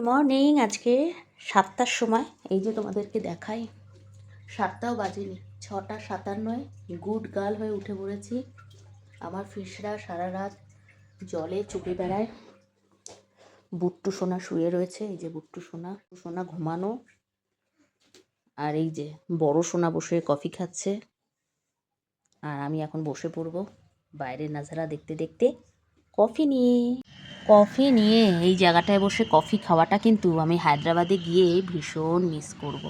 Morning আজকে সাতটার সময়। এই যে তোমাদেরকে দেখাই। সাতটাও বাজেনি। ছটা সাতান্নয়। গুড গার্ল হয়ে উঠে পড়েছি। আমার ফিসরা সারা রাত জলে চুপে বেড়ায়। বুট্টু সোনা শুয়ে রয়েছে। এই যে বুট্টু সোনা। সোনা ঘুমানো। আর এই যে বড় সোনা বসে কফি খাচ্ছে। আর আমি এখন বসে পড়ব। বাইরের নাজারা দেখতে দেখতে। কফি নিয়ে। কফি নিয়ে এই জায়গাটায় বসে কফি খাওয়াটা কিন্তু আমি হায়দ্রাবাদে গিয়ে ভীষণ মিস করব।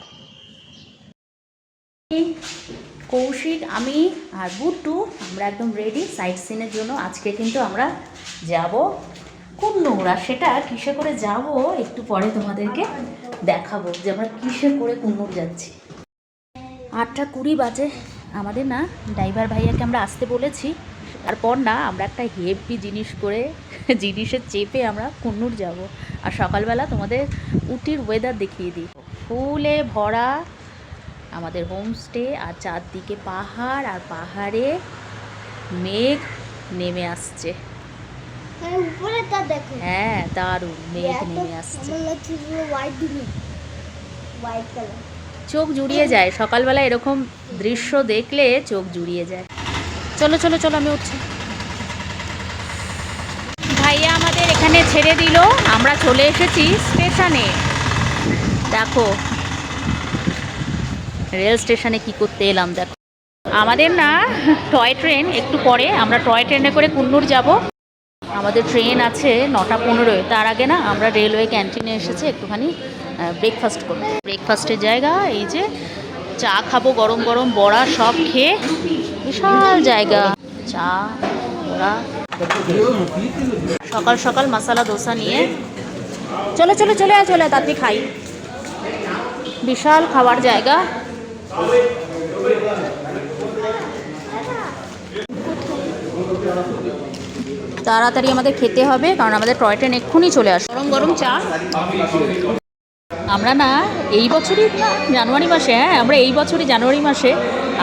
কৌশিক আমি আর বুট্টু আমরা একদম রেডি সাইট সিনের জন্য। আজকে কিন্তু আমরা যাব কুন্নুর আর সেটা কিসে করে যাব একটু পরে তোমাদেরকে দেখাবো যে আমরা কিসে করে কুন্নুর যাচ্ছি। আটটা কুড়ি বাজে। আমাদের না ড্রাইভার ভাইয়াকে আমরা আসতে বলেছি। তারপর না আমরা একটা হেভি জিনিস করে জিনিসের চেপে আমরা কুন্নুর যাব। আর সকালবেলা তোমাদের উটির ওয়েদার দেখিয়ে দিই। ফুলে ভরা আমাদের হোমস্টে আর চারদিকে পাহাড় আর পাহাড়ে মেঘ নেমে আসছে। হ্যাঁ হ্যাঁ দারুণ মেঘ নেমে আসছে। চোখ জুড়িয়ে যায়। সকালবেলা এরকম দৃশ্য দেখলে চোখ জুড়িয়ে যায়। চলো চলো চলো, আমি উঠছি। ভাইয়া আমাদের এখানে ছেড়ে দিল। আমরা চলে এসেছি স্টেশনে। দেখো, রেল স্টেশনে কি করতে এলাম, দেখো। আমাদের না টয় ট্রেন একটু পরে, আমরা টয় ট্রেনে করে কুন্নুর যাব। আমাদের ট্রেন আছে নটা পনেরোয় তার আগে না আমরা রেলওয়ে ক্যান্টিনে এসেছি একটুখানি ব্রেকফাস্ট করব ব্রেকফাস্টের জায়গা, এই যে চা খাব, গরম গরম বড়া সব খেয়ে বিশাল জায়গা। চা বড়া সকাল সকাল মশলা দোসা নিয়ে চলে চলে চলে আয়, চলে তাড়াতাড়ি খাই। বিশাল খাবার জায়গা। তাড়াতাড়ি আমাদের খেতে হবে, কারণ আমাদের টয় ট্রেন এক্ষুনি চলে আসে গরম গরম চা। আমরা না, এই বছরই জানুয়ারি মাসে হ্যাঁ আমরা এই বছরই জানুয়ারি মাসে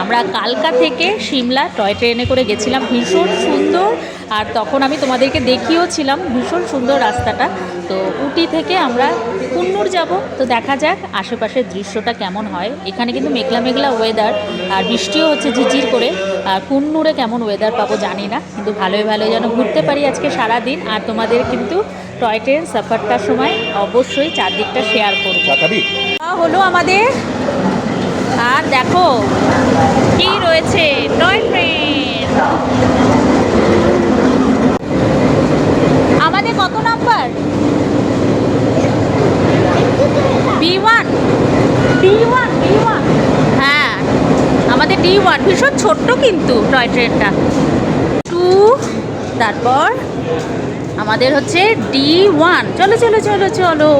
আমরা কালকা থেকে সিমলা টয় ট্রেনে করে গেছিলাম। ভীষণ সুন্দর। আর তখন আমি তোমাদেরকে দেখিয়েও ছিলাম ভীষণ সুন্দর রাস্তাটা। তো উটি থেকে আমরা কুন্নুর যাব। তো দেখা যাক আশেপাশের দৃশ্যটা কেমন হয়। এখানে কিন্তু মেঘলা মেঘলা ওয়েদার আর বৃষ্টিও হচ্ছে ঝিঝির করে। আর কুন্নুরে কেমন ওয়েদার পাবো জানি না। কিন্তু ভালোই ভালোই যেন ঘুরতে পারি আজকে সারা দিন আর তোমাদের কিন্তু টয় ট্রেন সফরটার সময় অবশ্যই চারদিকটা শেয়ার করব। হলো আমাদের আর দেখো কি রয়েছে? টয় ট্রেন আমাদের কত number B one D one D one হ্যাঁ আমাদের ডি ওয়ান ভীষণ ছোট্ট কিন্তু টয় ট্রেনটা টু তারপর আমাদের হচ্ছে ডি ওয়ান চলো চলো চলো চলো।